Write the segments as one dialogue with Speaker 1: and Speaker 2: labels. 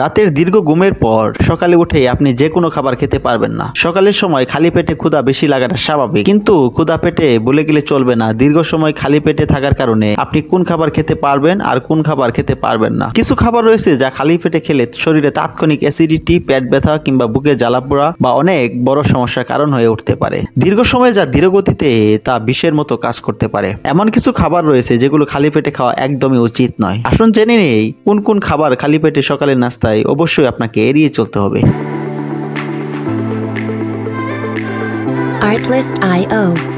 Speaker 1: রাতের দীর্ঘ ঘুমের পর সকালে উঠে আপনি যে কোনো খাবার খেতে পারবেন না। সকালের সময় খালি পেটে ক্ষুধা বেশি লাগাটা স্বাভাবিক। কিন্তু ক্ষুধা পেটে বলে গেলে চলবে না। দীর্ঘ সময় খালি পেটে থাকার কারণে আপনি কোন খাবার খেতে পারবেন আর কোন খাবার খেতে পারবেন না। কিছু খাবার রয়েছে যা খালি পেটে খেলে শরীরে তাৎক্ষণিক অ্যাসিডিটি, পেট ব্যথা কিংবা বুকে জ্বালাপোড়া বা অনেক বড় সমস্যার কারণ হয়ে উঠতে পারে। দীর্ঘ সময় যা ধীরগতিতে তা বিষের মতো কাজ করতে পারে। এমন কিছু খাবার রয়েছে যেগুলো খালি পেটে খাওয়া একদমই উচিত নয়। আসুন জেনে নেই কোন কোন খাবার খালি পেটে সকালের নাস্তায় অবশ্যই আপনাকে এড়িয়ে চলতে হবে।
Speaker 2: Artlist.io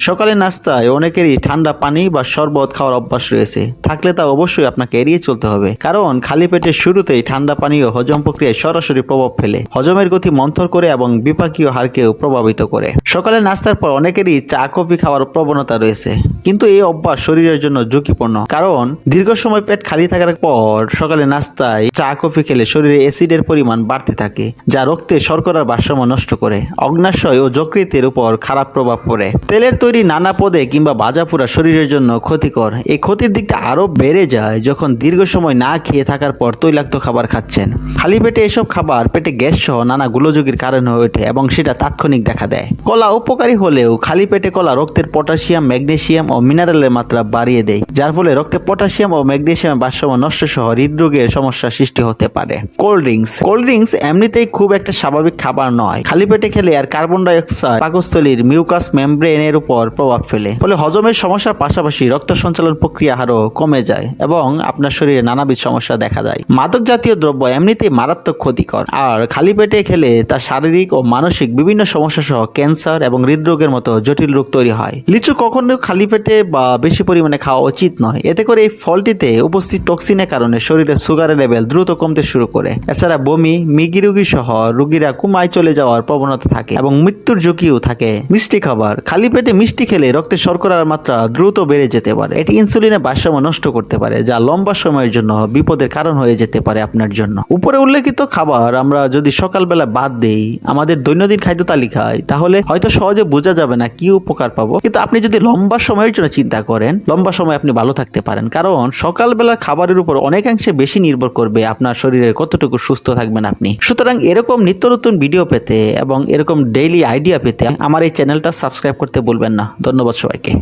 Speaker 1: সকালের নাস্তায় অনেকেরই ঠান্ডা পানি বা শরবত খাওয়ার অভ্যাস রয়েছে। থাকলে তা অবশ্যই আপনাকে এড়িয়ে চলতে হবে। কারণ খালি পেটের শুরুতেই ঠান্ডা পানীয় হজম প্রক্রিয়ায় সরাসরি প্রভাব ফেলে। হজমের গতি মন্থর করে এবং বিপাকীয় হারকেও প্রভাবিত করে। সকালের নাস্তার পর অনেকেরই চা, কফি খাওয়ার প্রবণতা রয়েছে। কিন্তু এই অভ্যাস শরীরের জন্য ঝুঁকিপূর্ণ। কারণ দীর্ঘ সময় পেট খালি থাকার পর সকালে নাস্তায় চা, কফি খেলে শরীরে অ্যাসিডের পরিমাণ বাড়তে থাকে, যা রক্তে শর্করার ভারসাম্য নষ্ট করে। অগ্নাশয় ও যকৃতের উপর খারাপ প্রভাব পড়ে। তেলের তৈরি নানা পদে কিংবা ভাজা পোড়া শরীরের জন্য ক্ষতিকর, এই ক্ষতির দিকটা আরও বেড়ে যায় যখন দীর্ঘ সময় না খেয়ে থাকার পর তৈলাক্ত খাবার খাচ্ছেন। খালি পেটে এসব খাবার পেটে গ্যাস সহ নানা গোলযোগের কারণ হয়ে ওঠে এবং সেটা তাৎক্ষণিক দেখা দেয়। কলা উপকারী হলেও খালি পেটে কলা রক্তের পটাশিয়াম ম্যাগনেসিয়াম ও মিনারেলের মাত্রা বাড়িয়ে দেয়, যার ফলে রক্তে পটাশিয়াম ও ম্যাগনেসিয়ামের ভারসাম্য নষ্ট সহ হৃদরোগের সমস্যা সৃষ্টি হতে পারে। Cold drinks. কোল্ড ড্রিঙ্কস এমনিতেই খুব একটা স্বাভাবিক খাবার নয়। খালি পেটে খেলে আর কার্বন ডাই অক্সাইড পাকস্থলীর মিউকাস মেমব্রেনের উপর প্রভাব ফেলে। ফলে হজমের সমস্যার পাশাপাশি রক্ত সঞ্চালন প্রক্রিয়া আরও কমে যায় এবং আপনার শরীরে নানাবিধ সমস্যা দেখা যায় মাদক জাতীয় দ্রব্য এমনিতেই মারাত্মক ক্ষতিকর। আর খালি পেটে খেলে তা শারীরিক ও মানসিক বিভিন্ন সমস্যা সহ ক্যান্সার এবং হৃদরোগের মতো জটিল রোগ তৈরি হয়। লিচু কখনো খালি পেটে বা বেশি পরিমাণে খাওয়া উচিত নয়। এতে করে এই ফলটিতে উপস্থিত টক্সিনের কারণে শরীরে সুগারের লেভেল দ্রুত কমতে শুরু করে। এছাড়া বমি, মিগি রোগী সহ রোগীরা কুমায় চলে যাওয়ার প্রবণতা থাকে এবং মৃত্যুর ঝুঁকিও থাকে। মিষ্টি খাবার, খালি পেটে মিষ্টি খেলে রক্তে শর্করার মাত্রা দ্রুত বেড়ে যেতে পারে। এটি ইনসুলিনের ভারসাম্য নষ্ট করতে পারে, যা লম্বা সময়ের জন্য বিপদের কারণ হয়ে যেতে পারে আপনার জন্য। উপরে উল্লেখিত খাবার আমরা যদি সকালবেলা বাদ দেই, আমাদের দৈনন্দিন খাদ্য তালিকায় তাহলে হয়তো সহজে বোঝা যাবে না কি উপকার পাবো। কিন্তু আপনি যদি লম্বা সময়ের জন্য চিন্তা করেন, লম্বা সময় আপনি ভালো থাকতে পারেন। কারণ সকালবেলার খাবারের উপর অনেকাংশে বেশি নির্ভর করবে আপনার শরীরের কতটুকু সুস্থ থাকবেন আপনি। সুতরাং এরকম নিত্য নতুন ভিডিও পেতে এবং এরকম ডেইলি আইডিয়া পেতে আমার এই চ্যানেলটা সাবস্ক্রাইব করতে ভুলবেন না। ধন্যবাদ সবাইকে।